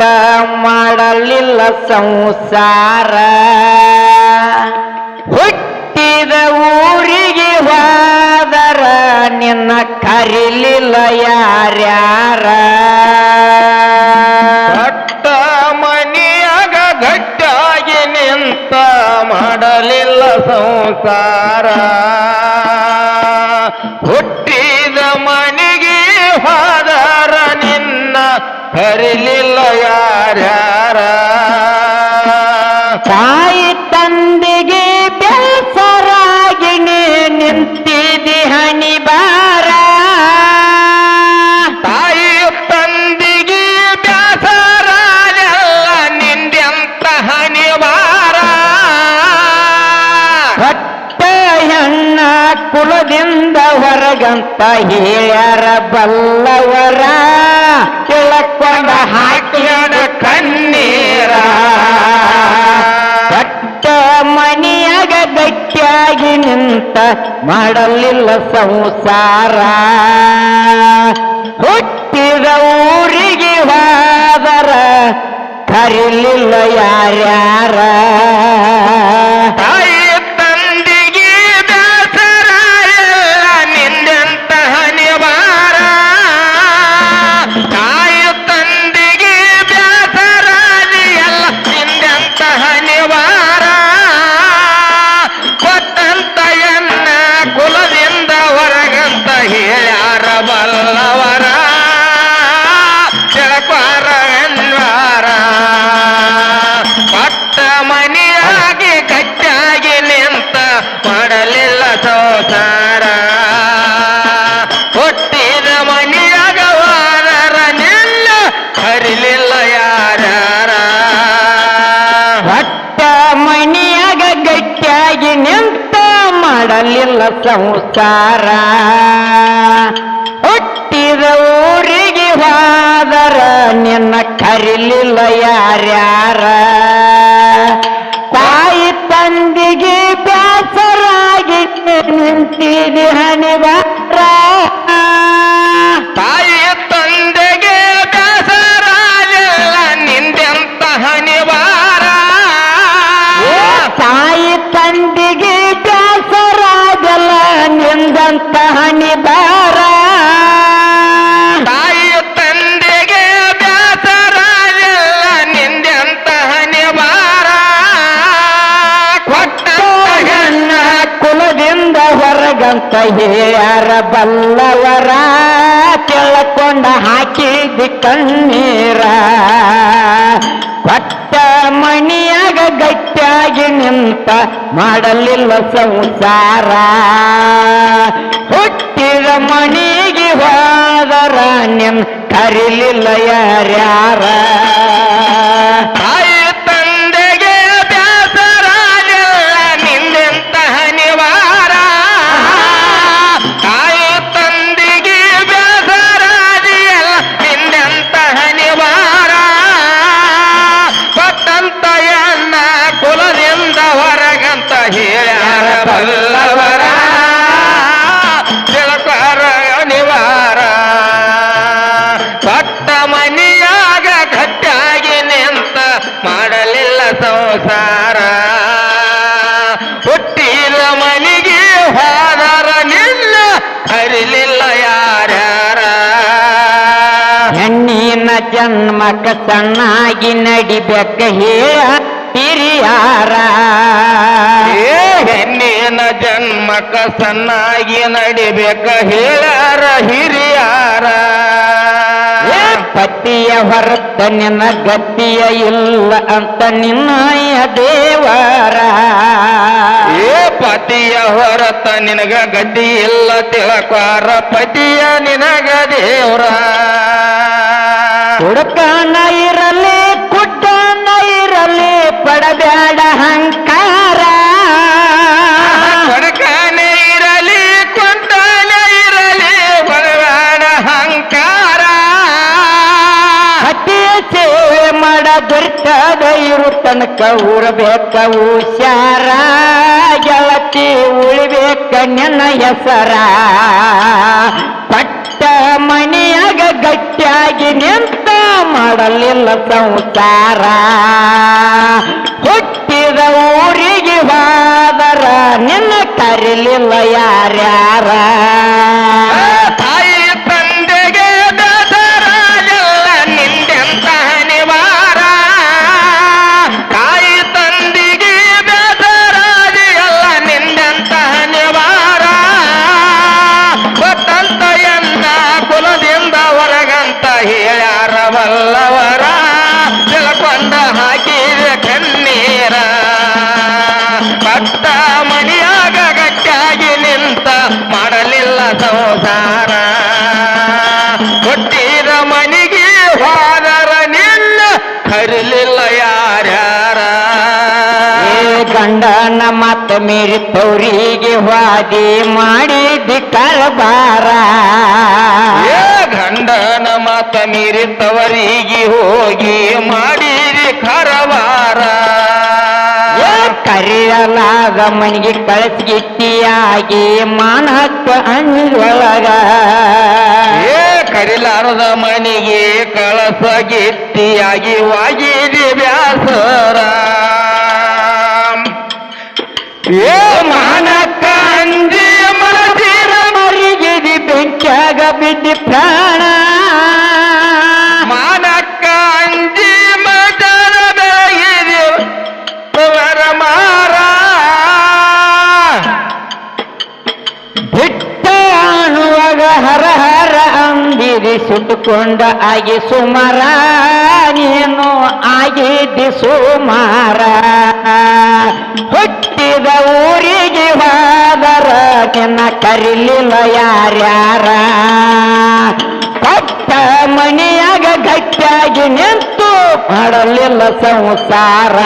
ಮಾಡಲಿಲ್ಲ ಸಂಸಾರ. ಹುಟ್ಟಿದ ಊರಿಗೆ ಹೋದರ ನಿನ್ನ ಕರಿಲಿಲ್ಲ ಯಾರ್ಯಾರ. ಕಟ್ಟ ಮನೆಯಾಗ ಗಟ್ಟಾಗಿ ನಿಂತ ಮಾಡಲಿಲ್ಲ ಸಂಸಾರ. ಕರಿಲಿಲ್ಲ ಯಾರ್ಯಾರ? ತಾಯಿ ತಂದಿಗೆ ಬೇಸರಾಗಿ ನೀ ನಿಂತಿದಿ ಹಣಿ ಬಾರ ತಾಯಿ ತಂದಿಗೆ ಬ್ಯಾಸರ ನಿಂದೆಂತ ಹನಿವಾರ ಹೊಟ್ಟ ಹೆಣ್ಣ ಕುಲದಿಂದ ಹೊರಗಂತ ಹೇಳ್ಯಾರ ಬಲ್ಲವರ. ಮಾಡಲಿಲ್ಲ ಸಂಸಾರ. ಹುಟ್ಟಿದ ಊರಿಗೆ ಹೋದರ ಕರಿಲಿಲ್ಲ ಯಾರ್ಯಾರ. ಸಂಸಾರ ಹುಟ್ಟಿದ ಊರಿಗೆ ಹೋದರ ನಿನ್ನ ಕರಿಲಿಲ್ಲ ಯಾರ್ಯಾರ. ತಾಯಿ ತಂದಿಗೆ ಬ್ಯಾಸರಾಗಿ ನಿಂತಿದೆ ಹಣಿವಾರ ಹೇಳ್ಯಾರ ಬಲ್ಲವರ ಕೆಳಕೊಂಡ ಹಾಕಿದಿ ಕಣ್ಣೀರ. ಪಟ್ಟ ಮಣಿಯಾಗ ಗಟ್ಟಿಯಾಗಿ ನಿಂತ ಮಾಡಲಿಲ್ಲ ಸಂಸಾರ. ಹುಟ್ಟಿದ ಮಣಿಗೆ ಹೋದರ ನಿನ್ ಕರಿಲಿಲ್ಲ ಯಾರ್ಯಾರ. ತಾಯಿ ಹೇಳ್ಯಾರ ಬಲ್ಲವರ ನಿವಾರ ಪಟ್ಟ ಮನಿಯಾಗ ಗಟ್ಟಾಗಿ ನಿಂತ ಮಾಡಲಿಲ್ಲ ಸಂಸಾರ. ಹುಟ್ಟಿದ ಮನಿಗೆ ಹೋದರ ನಿಲ್ಲ ಹರಿಲಿಲ್ಲ ಯಾರ್ಯಾರ. ಹೆಣ್ಣಿನ ಜನ್ಮಕ ಸಣ್ಣಾಗಿ ನಡಿಬೇಕ ಹೇಳ ಹಿರಿಯಾರ. ಏ ಹೆಣ್ಣಿನ ಜನ್ಮಕ ಸನ್ನಾಗಿ ನಡಿಬೇಕ ಹೇಳ್ಯಾರ ಹಿರಿಯಾರ. ಏ ಪತಿಯ ಹೊರತ ನಿನ್ನ ಗತಿಯ ಇಲ್ಲ ಅಂತ ನಿನ್ನಯ ದೇವರ. ಏ ಪತಿಯ ಹೊರತ ನಿನಗ ಗಡ್ಡಿ ಇಲ್ಲ ತಿಳಕಾರ ಪತಿಯ ನಿನಗ ದೇವರ. ಹುಡುಕನ ಇರಲಿ ಇರು ತನಕ ಊರಬೇಕ ಹುಷಾರ, ಗೆಳತಿ ಉಳಿಬೇಕ ನಿನ್ನ ಹೆಸರ ಪಟ್ಟ ಮನೆಯಾಗ ಗಟ್ಟಿಯಾಗಿ ನಿಂತ ಮಾಡಲಿಲ್ಲ ಸಂಸಾರ. ಹುಟ್ಟಿದ ಊರಿಗೆ ಹೋದರ, ನಿನ್ನ ಕರಿಲಿಲ್ಲ ಯಾರ್ಯಾರ. ಗಂಡನ ಮತ್ತು ಮೀರಿ ತೌರಿಗೆ ವಾದಿ ಮಾಡಿದಿ ಕರಬಾರ ಏ ಗಂಡನ ಮೀರಿ ತವರಿಗೆ ಹೋಗಿ ಮಾಡಿರಿ ಕರವಾರ. ಏ ಮನೆಗೆ ಕಳಿಸ್ಗಿಟ್ಟಿಯಾಗಿ ಮಾನಕ್ಕ ಅಂಜೊಳಗ ಏ ಕರಿಲಾರದ ಮನಿಗೆ ಕಳಸ ಗಿಟ್ಟಿಯಾಗಿ ವಾಗಿರಿ ವ್ಯಾಸರ ಮರಿಗಿದಿ ಬೆಂಚಾಗ ಬಿದ್ದಿ ಪ್ರಾಣ. ಮಾನಕ್ಕ ಅಂಜಿ ಮಟರ ಬೆಳಗಿರಿ ಅವರ ಮಾರ. ಬಿಟ್ಟ ಅನ್ನುವಾಗ ಹರ ಹರ ಅಂದಿರಿ ಸುಟ್ಟುಕೊಂಡ ಆಗಿ ಸುಮಾರ ನೀನು ಆಗಿದ್ದಿ ಸುಮಾರ. ಹುಟ್ಟಿದ ಊರಿಗೆ ಹೋದರ ಕೆನ್ನ ಕರಿಲಿಲ್ಲ ಯಾರ್ಯಾರ. ಕೊಟ್ಟ ಮನೆಯಾಗ ಗಟ್ಟಿಯಾಗಿ ನಿಂತು ಮಾಡಲಿಲ್ಲ ಸಂಸಾರ.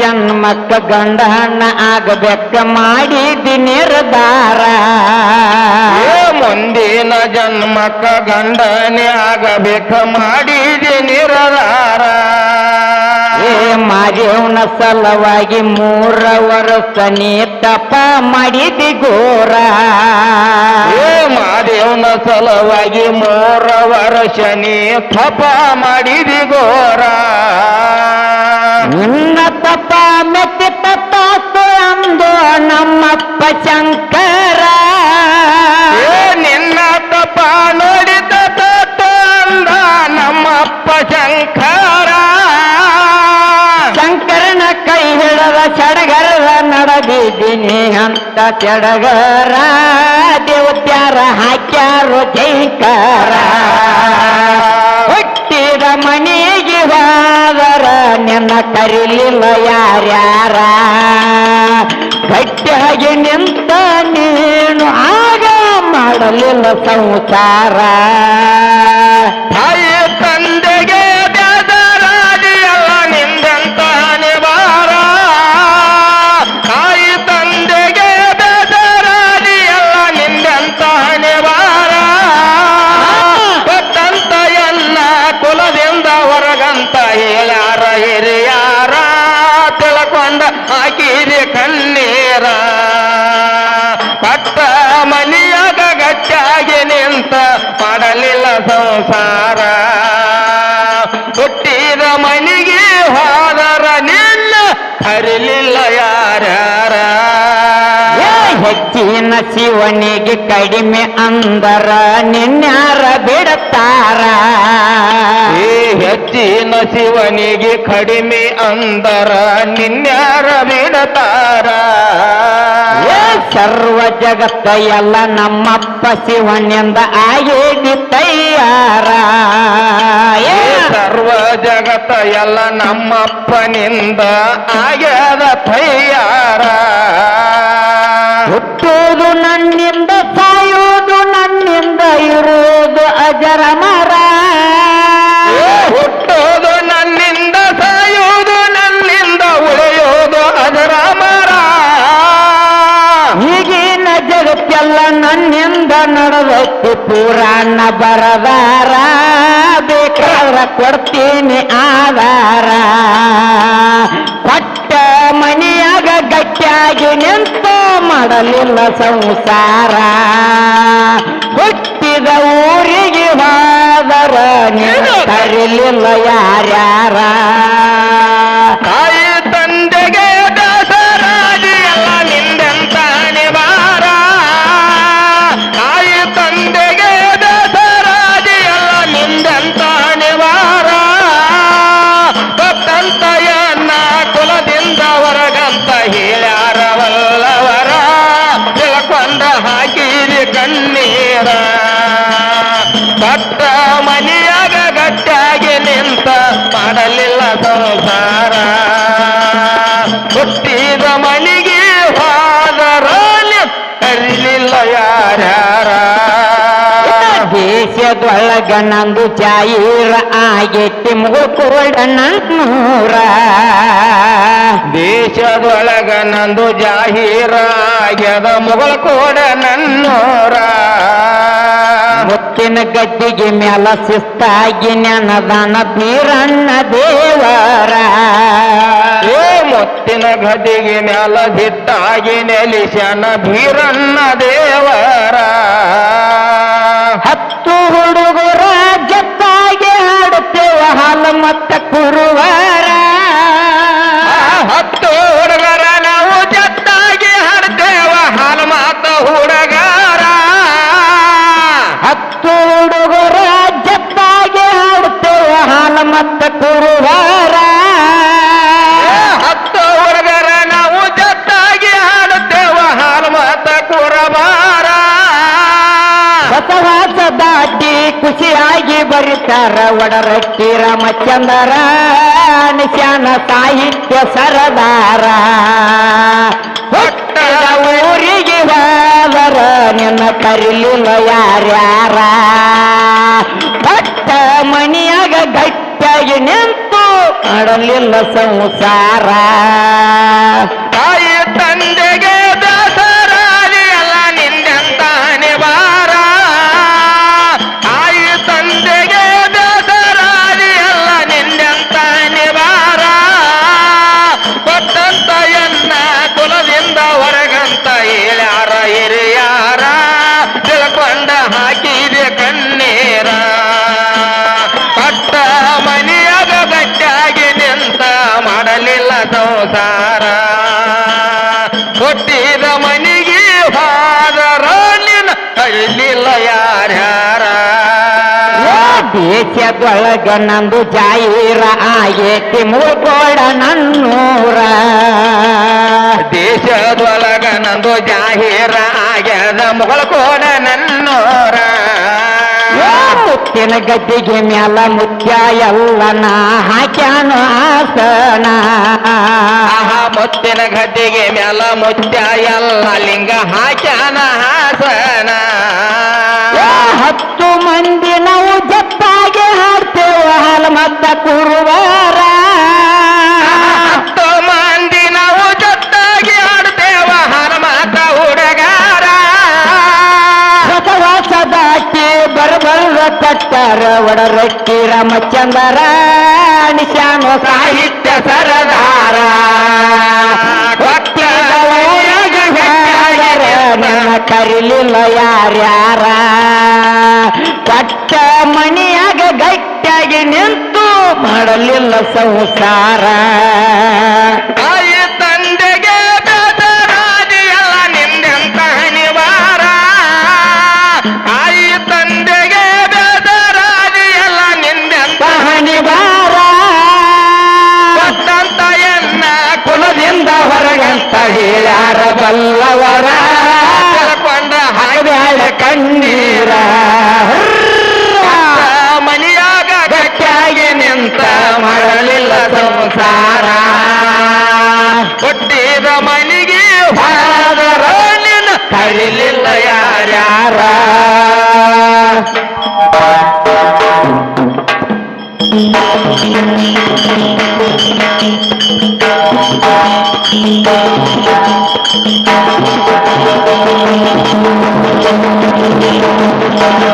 ಜನ್ಮಕ್ಕ ಗಂಡನ ಆಗಬೇಕ ಮಾಡಿದಿ ನಿರ್ಧಾರ. ಏ ಮುಂದಿನ ಜನ್ಮಕ್ಕ ಗಂಡನೆ ಆಗಬೇಕ ಮಾಡಿದಿ ನಿರ್ಧಾರ. ಏ ಮಾದೇವನ ಸಲವಾಗಿ ಮೂರ ವರ್ಷ ನೀ ತಪ ಮಾಡಿದಿ ಘೋರ. ಏ ಮಾದೇವನ ಸಲವಾಗಿ ಮೂರ ವರ್ಷ ನೀ ತಪ ಮಾಡಿದಿ ಗೋರ ನಿನ್ನ ತಪ ಮೆತ್ತಿ ತತ್ತಾತು ಅಂದು ನಮ್ಮಪ್ಪ ಶಂಕರ. ನಿನ್ನ ತಪ್ಪ ನೋಡಿದ ಅಂದ ನಮ್ಮಪ್ಪ ಶಂಕರ. ಶಂಕರನ ಕೈ ಹಿಡದ ಚಡಗರದ ನಡೆದಿದ್ದೀನಿ ಅಂತ ಚಡಗರ. ದೇವತ್ಯಾರ ಹಾಕ್ಯಾರು ಜೈಕಾರ. ನಿನ್ನ ಕರಿಲಿಲ್ಲ ಯಾರ್ಯಾರ? ಗಟ್ಟಿಯಾಗಿ ನಿಂತ ನೀನು ಆಗ ಮಾಡಲಿಲ್ಲ ಸಂಸಾರ. ಹೆಚ್ಚಿನ ಶಿವನಿಗೆ ಕಡಿಮೆ ಅಂದರ ನಿನ್ಯಾರ ಬಿಡತಾರ ಈ ಹೆಚ್ಚಿನ ಶಿವನಿಗೆ ಕಡಿಮೆ ಅಂದರ ನಿನ್ಯಾರ ಬಿಡತಾರ ಏ ಸರ್ವ ಜಗತ್ತ ಎಲ್ಲ ನಮ್ಮಪ್ಪ ಶಿವನಿಂದ ಆಗೇದಿ ತಯ್ಯಾರ ಏ ಸರ್ವ ಜಗತ್ತ ಎಲ್ಲ ನಮ್ಮಪ್ಪನಿಂದ ಆಗ್ಯದ ತಯ್ಯಾರ ಹುಟ್ಟುವುದು ನನ್ನಿಂದ ಸಾಯೋದು ನನ್ನಿಂದ ಇರುವುದು ಅಜರ ಮರ. ಹುಟ್ಟೋದು ನನ್ನಿಂದ ಸಾಯೋದು ನನ್ನಿಂದ ಉಳಿಯೋದು ಅಜರ ಮರ. ಈಗಿನ ಜಗತ್ತೆಲ್ಲ ನನ್ನಿಂದ ನಡೆದೈತಿ ಪುರಾಣ ಬರದಾರ ಬೇಕಾದ್ರ ಕೊಡ್ತೀನಿ ಆಧಾರ. ಕೊಟ್ಟ ಮನೆಯಾಗ ಗಟ್ಟಿಯಾಗಿ ನಿಂತು ಮಾಡಲಿಲ್ಲ ಸಂಸಾರ. ಹುಟ್ಟಿದ ಊರಿಗೆ ಹೋದರ ನೀನು ಕರೀಲಿಲ್ಲ ಯಾರ್ಯಾರ. ದೇಶದೊಳಗ ನಂದು ಜಾಯಿರ ಆಗೈತಿ ಮುಗುಳ್ಕೋಡ ನೂರ ದೇಶದೊಳಗ ನಂದು ಜಾಹೀರಾಗ್ಯದ ಮುಗಳ ಕೋಡ ನನ್ನೂರ ಮುತ್ತಿನ ಗದ್ದಿಗೆ ಮ್ಯಾಲ ಶಿಸ್ತಾಗಿ ನೆನದಾನ ಬೀರಣ್ಣ ದೇವರ. ಏ ಘಟಿಗೆ ಮ್ಯಾಲ ದಿಟ್ಟಾಗಿ ನೆಲಿಸ್ಯಾನ ಭೀರಣ್ಣ ದೇವರ. ಹತ್ತು ಹುಡುಗರ ಬರೀತಾರ ಒಡರಟ್ಟಿ ರಾಮಚಂದರ ನಿಶಾನ ಸಾಹಿತ್ಯ ಸರದಾರ. ಹುಟ್ಟದ ಊರಿಗೆ ಹೋದರ, ನಿನ್ನ ಕರಿಲಿಲ್ಲ ಯಾರ್ಯಾರ. ಭಟ್ಟ ಮನಿಯಾಗ ಗಟ್ಟಿಯಾಗಿ ನಿಂತು ಮಾಡಲಿಲ್ಲ ಸಂಸಾರ. ತಾಯಿ ದೇಶದೊಳಗ ನಂದು ಜಾಯಿರ ಆಗೇತಿ ಮುಳ್ಕೋಡ ನನ್ನೂರ ದೇಶದೊಳಗ ನಂದು ಜಾಹೀರ ಆಗ್ಯದ ಮುಗಳಕೋಡ ನನ್ನೂರ ಮುತ್ತಿನ ಗದ್ದಿಗೆ ಮ್ಯಾಲ ಮುತ್ಯ ನಾ ಹಾಕ್ಯಾನು ಆಸನ ಆಹಾ ಮುತ್ತಿನ ಗದ್ದಿಗೆ ಮ್ಯಾಲ ಮುತ್ಯ ಎಲ್ಲ ಲಿಂಗ ಹಾಕ್ಯಾನ ಹಾಸನ. ಹತ್ತು ಮಂದಿ ಕಟ್ಟಾರ ರಾಮಚಂದ್ರ ನಿಶಾನ ಸಾಹಿತ್ಯ ಸರದಾರ. ನಿನ್ನ ಕರಿಲಿಲ್ಲ ಯಾರ್ಯಾರ. ಕಟ್ಟ ಮಣಿಯಾಗ ಗಟ್ಟಿಯಾಗಿ ನಿಂತು ಮಾಡಲಿಲ್ಲ ಸಂಸಾರ. ಹೇಳ್ಯಾರ